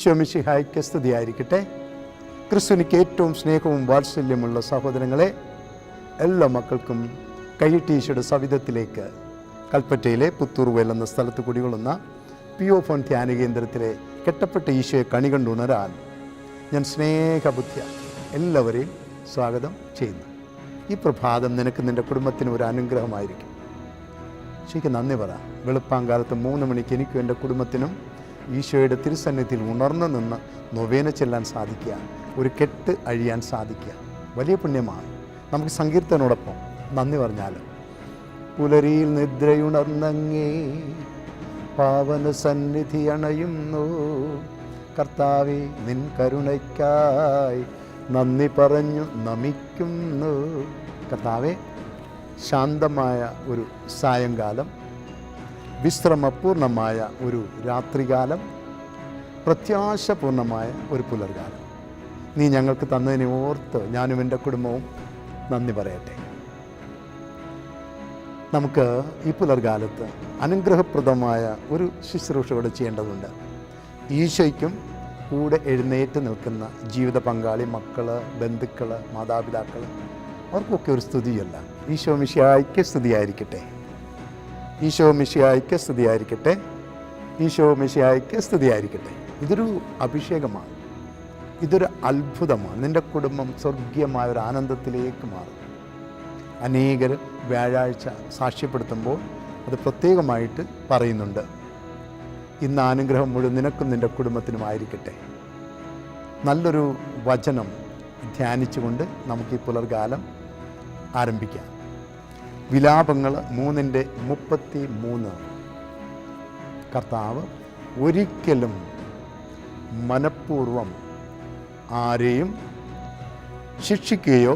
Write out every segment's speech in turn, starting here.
ഈശോ മിശിഹായ്ക്ക് സ്തുതിയായിരിക്കട്ടെ. ക്രിസ്തുനിക്ക് ഏറ്റവും സ്നേഹവും വാത്സല്യമുള്ള സഹോദരങ്ങളെ എല്ലാ മക്കൾക്കും കൈയിട്ട് ഈശോയുടെ സവിധത്തിലേക്ക് കൽപ്പറ്റയിലെ പുത്തൂർവേൽ എന്ന സ്ഥലത്ത് കുടികൊള്ളുന്ന പി ഒ ഫോൺ ധ്യാന കേന്ദ്രത്തിലെ കെട്ടപ്പെട്ട ഈശോയെ കണി കണ്ടുണരാൻ ഞാൻ സ്നേഹബുദ്ധ്യ എല്ലാവരെയും സ്വാഗതം ചെയ്യുന്നു. ഈ പ്രഭാതം നിനക്ക് നിന്റെ കുടുംബത്തിന് ഒരു അനുഗ്രഹമായിരിക്കും. ശരിക്കും നന്ദി പറ. വെളുപ്പാങ്കാലത്ത് മൂന്ന് മണിക്ക് എനിക്കും എന്റെ കുടുംബത്തിനും ഈശോയുടെ തിരുസന്നിധിയിൽ ഉണർന്നു നിന്ന് നൊവേന ചെല്ലാൻ സാധിക്കുക. ഒരു കെട്ട് അഴിയാൻ സാധിക്കുക. വലിയ പുണ്യമാണ്. നമുക്ക് സങ്കീർത്തനോടൊപ്പം നന്ദി പറഞ്ഞാൽ പുലരിയിൽ നിദ്രയുണർന്നങ്ങേ പാവന സന്നിധി അണയുന്നു. കർത്താവെ നിൻ കരുണയ്ക്കായി നന്ദി പറഞ്ഞു നമിക്കുന്നു. കർത്താവെ ശാന്തമായ ഒരു സായങ്കാലം വിശ്രമപൂർണമായ ഒരു രാത്രികാലം പ്രത്യാശപൂർണമായ ഒരു പുലർകാലം. നീ ഞങ്ങൾക്ക് തന്നതിനെ ഓർത്ത് ഞാനും എന്റെ കുടുംബവും നന്ദി പറയട്ടെ. നമുക്ക് ഈ പുലർകാലത്ത് അനുഗ്രഹപ്രദമായ ഒരു ശുശ്രൂഷ കൂടെ ചെയ്യേണ്ടതുണ്ട്. ഈശോയ്ക്കും കൂടെ എഴുന്നേറ്റ് നിൽക്കുന്ന ജീവിത പങ്കാളി മക്കൾ ബന്ധുക്കൾ മാതാപിതാക്കൾ അവർക്കൊക്കെ ഒരു സ്തുതിയല്ല. ഈശോ മിശിയായിക്ക് സ്തുതിയായിരിക്കട്ടെ. ഈശോ മിഷിയായിക്ക് സ്തുതിയായിരിക്കട്ടെ. ഈശോ മിഷിയായിക്ക് സ്തുതിയായിരിക്കട്ടെ. ഇതൊരു അഭിഷേകമാണ്. ഇതൊരു അത്ഭുതമാണ്. നിന്റെ കുടുംബം സ്വർഗീയമായ ഒരു ആനന്ദത്തിലേക്ക് മാറും. അനേകർ വ്യാഴാഴ്ച സാക്ഷ്യപ്പെടുത്തുമ്പോൾ അത് പ്രത്യേകമായിട്ട് പറയുന്നുണ്ട്. ഇന്ന് അനുഗ്രഹം മുഴുവൻ നിനക്കും നിന്റെ കുടുംബത്തിനുമായിരിക്കട്ടെ നല്ലൊരു വചനം ധ്യാനിച്ചുകൊണ്ട് നമുക്ക് ഈ പുലർകാലം ആരംഭിക്കാം. വിലാപങ്ങൾ മൂന്നിന്റെ മുപ്പത്തി മൂന്ന് കർത്താവ് ഒരിക്കലും മനഃപൂർവം ആരെയും ശിക്ഷിക്കുകയോ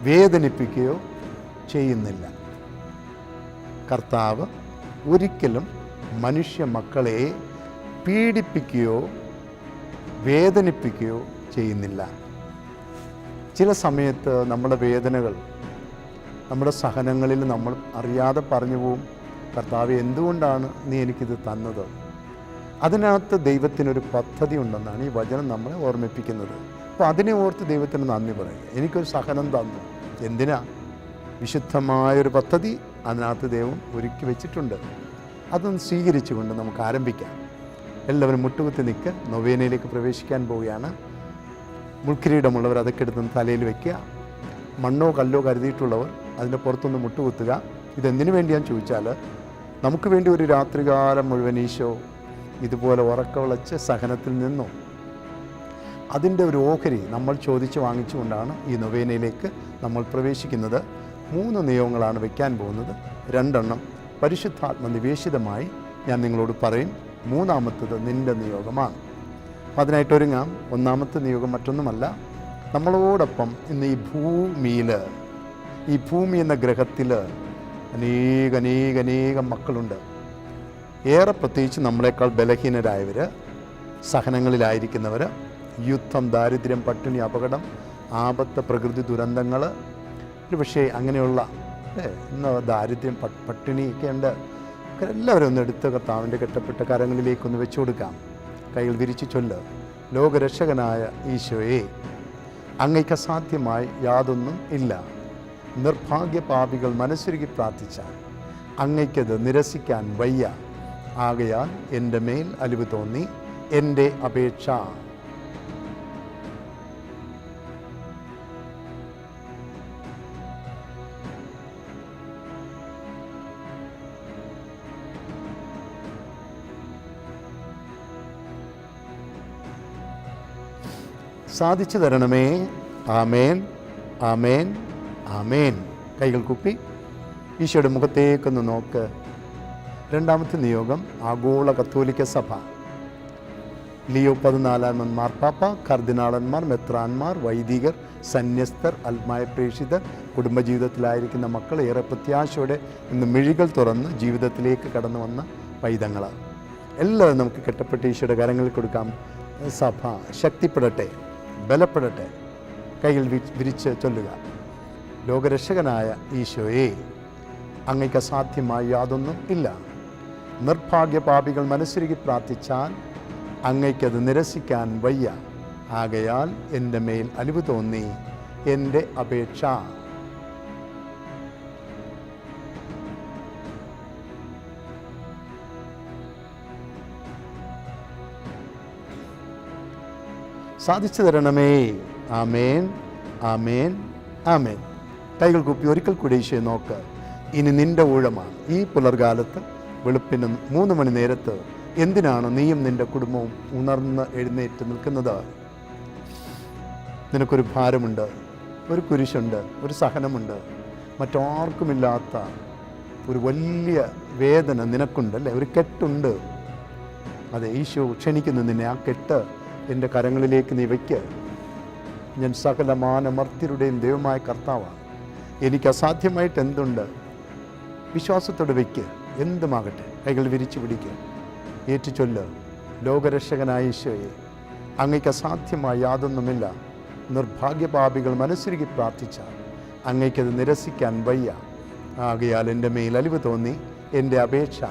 വേദനിപ്പിക്കുകയോ ചെയ്യുന്നില്ല. കർത്താവ് ഒരിക്കലും മനുഷ്യ മക്കളെ പീഡിപ്പിക്കുകയോ വേദനിപ്പിക്കുകയോ ചെയ്യുന്നില്ല. ചില സമയത്ത് നമ്മുടെ വേദനകൾ നമ്മുടെ സഹനങ്ങളിൽ നമ്മൾ അറിയാതെ പറഞ്ഞു പോവും കർത്താവ് എന്തുകൊണ്ടാണ് നീ എനിക്കിത് തന്നത്? അതിനകത്ത് ദൈവത്തിനൊരു പദ്ധതി ഉണ്ടെന്നാണ് ഈ വചനം നമ്മളെ ഓർമ്മിപ്പിക്കുന്നത്. അപ്പോൾ അതിനെ ഓർത്ത് ദൈവത്തിന് നന്ദി പറയുക. എനിക്കൊരു സഹനം തന്നു. എന്തിനാ? വിശുദ്ധമായൊരു പദ്ധതി അതിനകത്ത് ദൈവം ഒരുക്കി വെച്ചിട്ടുണ്ട്. അതൊന്ന് സ്വീകരിച്ചുകൊണ്ട് നമുക്ക് ആരംഭിക്കാം. എല്ലാവരും മുട്ടുകുത്തി നിൽക്കുക നൊവേനയിലേക്ക് പ്രവേശിക്കാൻ പോവുകയാണ്. മുൾക്കിരീടമുള്ളവർ അതൊക്കെ എടുത്ത് തലയിൽ വയ്ക്കുക മണ്ണോ കല്ലോ കരുതിയിട്ടുള്ളവർ അതിന്റെ പുറത്തൊന്ന് മുട്ടുകുത്തുക. ഇതെന്തിനു വേണ്ടിയാന്ന് ചോദിച്ചാൽ നമുക്ക് വേണ്ടി ഒരു രാത്രികാലം മുഴുവൻ ഈശോ ഇതുപോലെ ഉറക്കവിളച്ച് സഹനത്തിൽ നിന്നു അതിന്റെ ഒരു ഓഹരി നമ്മൾ ചോദിച്ച് വാങ്ങിച്ചുകൊണ്ടാണ് ഈ നൊവേനയിലേക്ക് നമ്മൾ പ്രവേശിക്കുന്നത്. മൂന്ന് നിയമങ്ങളാണ് വയ്ക്കാൻ പോകുന്നത്. രണ്ടെണ്ണം പരിശുദ്ധാത്മ നിവേശിതമായി ഞാൻ നിങ്ങളോട് പറയും. മൂന്നാമത്തത് നിന്റെ നിയോഗമാണ്. അപ്പം അതിനായിട്ട് ഒരുങ്ങാം ഒന്നാമത്തെ നിയോഗം മറ്റൊന്നുമല്ല. നമ്മളോടൊപ്പം ഇന്ന് ഈ ഭൂമിയിൽ ഈ ഭൂമി എന്ന ഗ്രഹത്തിൽ അനേക അനേക അനേകം മക്കളുണ്ട്. ഏറെ പ്രത്യേകിച്ച് നമ്മളെക്കാൾ ബലഹീനരായവർ സഹനങ്ങളിലായിരിക്കുന്നവർ യുദ്ധം ദാരിദ്ര്യം പട്ടിണി അപകടം ആപത്ത് പ്രകൃതി ദുരന്തങ്ങൾ പക്ഷേ അങ്ങനെയുള്ള ഇന്ന് ദാരിദ്ര്യം പട്ടിണിയൊക്കെ ഉണ്ട്. എല്ലാവരും ഒന്ന് എടുത്ത് കർത്താവിന്റെ കെട്ടപ്പെട്ട കരങ്ങളിലേക്കൊന്ന് വെച്ചു കൊടുക്കാം. കൈകൾ വിരിച്ചു ചൊല്ല്. ലോകരക്ഷകനായ ഈശോയെ അങ്ങയ്ക്ക് അസാധ്യമായി യാതൊന്നും ഇല്ല. നിർഭാഗ്യ പാപികൾ മനസ്സുരുകി പ്രാർത്ഥിച്ചാൽ അങ്ങയ്ക്കത് നിരസിക്കാൻ വയ്യ. ആകയാൽ എന്റെ മേൽ അലിവ് തോന്നി എന്റെ അപേക്ഷ സാധിച്ചു തരണമേ. ആമേൻ. ആമേൻ. ആമേൻ. കൈകൾ കുപ്പി. ഈശോയുടെ മുഖത്തേക്കൊന്ന് നോക്ക്. രണ്ടാമത്തെ നിയോഗം ആഗോള കത്തോലിക്ക സഭ. ലിയോ പതിനാലാമൻ മാർപ്പാപ്പ കർദിനാളന്മാർ മെത്രാന്മാർ വൈദികർ സന്യസ്തർ അൽമായ പ്രേക്ഷിതർ കുടുംബജീവിതത്തിലായിരിക്കുന്ന മക്കൾ ഏറെ പ്രത്യാശയോടെ ഇന്ന് മിഴികൾ തുറന്ന് ജീവിതത്തിലേക്ക് കടന്നു വന്ന പൈതങ്ങൾ എല്ലാവരും നമുക്ക് കെട്ടപ്പെട്ട ഈശോയുടെ കരങ്ങളിൽ കൊടുക്കാം. സഭ ശക്തിപ്പെടട്ടെ. ബലപ്പെടട്ടെ. കയ്യിൽ വിരിച്ച് ചൊല്ലുക. ലോകരക്ഷകനായ ഈശോയെ അങ്ങയ്ക്ക് അസാധ്യമായി യാതൊന്നും ഇല്ല. നിർഭാഗ്യ പാപികൾ മനസ്സുരുകി പ്രാർത്ഥിച്ചാൽ അങ്ങയ്ക്കത് നിരസിക്കാൻ വയ്യ. ആകയാൽ എന്റെ മേൽ അലിവ് തോന്നി എന്റെ അപേക്ഷ സാധിച്ചു തരണമേ ആമേൻ ആമേൻ ആമേൻ. കൈകൾ കുപ്പി ഒരിക്കൽ കൂടി ഈശോയെ നോക്ക്. ഇനി നിന്റെ ഊഴമാണ്. ഈ പുലർകാലത്ത് വെളുപ്പിന് മൂന്ന് മണി നേരത്ത് എന്തിനാണ് നീയും നിന്റെ കുടുംബവും ഉണർന്ന് എഴുന്നേറ്റ് നിൽക്കുന്നത്? നിനക്കൊരു ഭാരമുണ്ട് ഒരു കുരിശുണ്ട് ഒരു സഹനമുണ്ട്. മറ്റാർക്കുമില്ലാത്ത ഒരു വലിയ വേദന നിനക്കുണ്ട് അല്ലേ? ഒരു കെട്ടുണ്ട്. അതെ ഈശോ ക്ഷണിക്കുന്നു നിന്നെ. ആ കെട്ട് എന്റെ കരങ്ങളിലേക്ക് നീ ഞാൻ സകല മാനമർത്യരുടെയും ദൈവമായ കർത്താവാണ്. എനിക്ക് അസാധ്യമായിട്ട് എന്തുണ്ട്? വിശ്വാസത്തോടെ വയ്ക്ക്. എന്തുമാകട്ടെ? കൈകൾ വിരിച്ചു പിടിക്കുക ഏറ്റുചൊല്ല്. ലോകരക്ഷകനായ ഈശോയെ അങ്ങയ്ക്ക് അസാധ്യമായ യാതൊന്നുമില്ല. നിർഭാഗ്യപാപികൾ മനസ്സുരുകി പ്രാർത്ഥിച്ച. അങ്ങയ്ക്കത് നിരസിക്കാൻ വയ്യ. ആകയാൽ എന്റെ മേൽ അലിവ് തോന്നി. എന്റെ അപേക്ഷ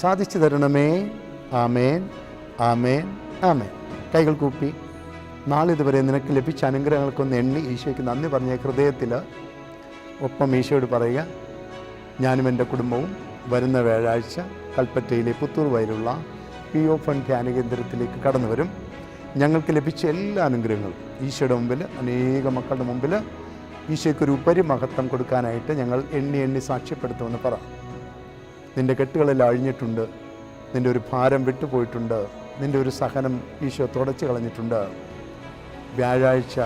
സാധിച്ചു തരണമേ. ആമേൻ. ആമേൻ. ആമേൻ. കൈകൾ കൂപ്പി. നാളിതുവരെ നിനക്ക് ലഭിച്ച അനുഗ്രഹങ്ങൾക്കൊന്ന് എണ്ണി ഈശോയ്ക്ക് നന്ദി പറഞ്ഞ ഹൃദയത്തിൽ ഒപ്പം ഈശോയോട് പറയുക ഞാനും എന്റെ കുടുംബവും വരുന്ന വ്യാഴാഴ്ച കൽപ്പറ്റയിലെ പുത്തൂർ വയലുള്ള പി ഒ ഫണ്ട് ധ്യാന കേന്ദ്രത്തിലേക്ക് കടന്നു വരും. ഞങ്ങൾക്ക് ലഭിച്ച എല്ലാ അനുഗ്രഹങ്ങളും ഈശോയുടെ മുമ്പിൽ അനേക മക്കളുടെ മുമ്പിൽ ഈശോയ്ക്കൊരു ഉപരിമഹത്വം കൊടുക്കാനായിട്ട് ഞങ്ങൾ എണ്ണി എണ്ണി സാക്ഷ്യപ്പെടുത്തുമെന്ന് പറ. നിന്റെ കെട്ടുകളെല്ലാം അഴിഞ്ഞിട്ടുണ്ട്. നിന്റെ ഒരു ഭാരം വിട്ടുപോയിട്ടുണ്ട്. നിന്റെ ഒരു സഹനം ഈശോ തുടച്ചു കളഞ്ഞിട്ടുണ്ട്. വ്യാഴാഴ്ച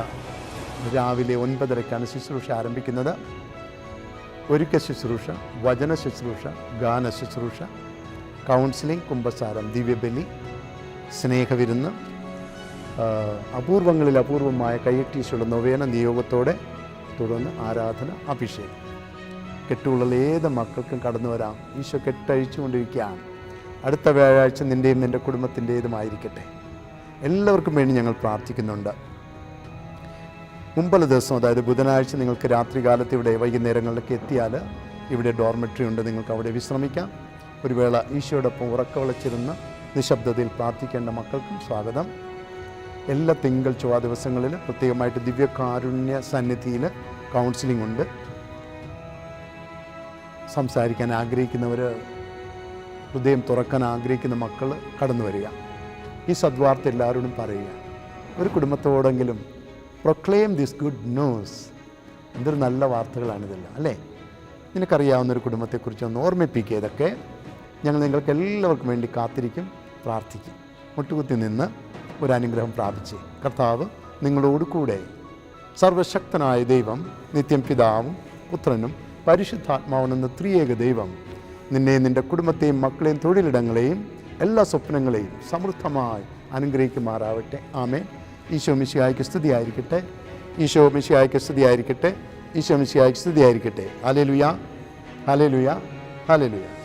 രാവിലെ ഒൻപതരയ്ക്കാണ് ശുശ്രൂഷ ആരംഭിക്കുന്നത്. ഒരുക്ക ശുശ്രൂഷ വചന ശുശ്രൂഷ ഗാന ശുശ്രൂഷ കൗൺസിലിംഗ് കുംഭസാരം ദിവ്യബലി സ്നേഹവിരുന്ന് അപൂർവങ്ങളിൽ അപൂർവമായ കൈയറ്റീശുള്ള നൊവേന നിയോഗത്തോടെ തുടർന്ന് ആരാധന അഭിഷേകം. കെട്ടുള്ള ഏത് മക്കൾക്കും കടന്നു വരാം. ഈശോ കെട്ടഴിച്ചുകൊണ്ടിരിക്കുകയാണ്. അടുത്ത വ്യാഴാഴ്ച നിന്റെയും നിന്റെ കുടുംബത്തിന്റേതുമായിരിക്കട്ടെ എല്ലാവർക്കും വേണ്ടി ഞങ്ങൾ പ്രാർത്ഥിക്കുന്നുണ്ട്. മുമ്പുള്ള ദിവസം അതായത് ബുധനാഴ്ച നിങ്ങൾക്ക് രാത്രികാലത്ത് ഇവിടെ വൈകുന്നേരങ്ങളിലൊക്കെ എത്തിയാൽ ഇവിടെ ഡോർമെട്രി ഉണ്ട് നിങ്ങൾക്ക് അവിടെ വിശ്രമിക്കാം. ഒരു വേള ഈശോയോടൊപ്പം ഉറക്കവിളച്ചിരുന്ന് നിശബ്ദതയിൽ പ്രാർത്ഥിക്കേണ്ട മക്കൾക്കും സ്വാഗതം. എല്ലാ തിങ്കൾ ചൊവ്വാ ദിവസങ്ങളിൽ പ്രത്യേകമായിട്ട് ദിവ്യകാരുണ്യ സന്നിധിയിൽ കൗൺസിലിംഗ് ഉണ്ട്. സംസാരിക്കാൻ ആഗ്രഹിക്കുന്നവർ ഹൃദയം തുറക്കാൻ ആഗ്രഹിക്കുന്ന മക്കൾ കടന്നു വരിക. ഈ സദ്വാർത്ത എല്ലാവരോടും പറയുക ഒരു കുടുംബത്തോടെങ്കിലും പ്രൊക്ലെയിം ദിസ് ഗുഡ് ന്യൂസ് എന്തൊരു നല്ല വാർത്തകളാണിതെല്ലാം അല്ലേ? നിനക്കറിയാവുന്ന ഒരു കുടുംബത്തെക്കുറിച്ച് ഒന്ന് ഓർമ്മിപ്പിക്കുക. ഇതൊക്കെ ഞങ്ങൾ നിങ്ങൾക്ക് എല്ലാവർക്കും വേണ്ടി കാത്തിരിക്കും പ്രാർത്ഥിക്കും. മുട്ടുകുത്തി നിന്ന് ഒരു അനുഗ്രഹം പ്രാപിച്ച് കർത്താവ് നിങ്ങളോടുകൂടെ സർവശക്തനായ ദൈവം നിത്യം പിതാവും പുത്രനും പരിശുദ്ധാത്മാവെന്ന ത്രിയേക ദൈവം. നിന്നെ നിന്റെ കുടുംബത്തെയും മക്കളെയും തൊഴിലിടങ്ങളെയും എല്ലാ സ്വപ്നങ്ങളെയും സമൃദ്ധമായി അനുഗ്രഹിക്കുമാറാവട്ടെ. ആമേ ഈശോ മിശിയായ്ക്ക് സ്തുതിയായിരിക്കട്ടെ. ഈശോ മിശിയായ്ക്ക് സ്തുതിയായിരിക്കട്ടെ. ഈശോ മിശിയായ്ക്ക് സ്തുതിയായിരിക്കട്ടെ. ഹലേ ലുയ ഹലേ ലുയ ഹലേ ലുയ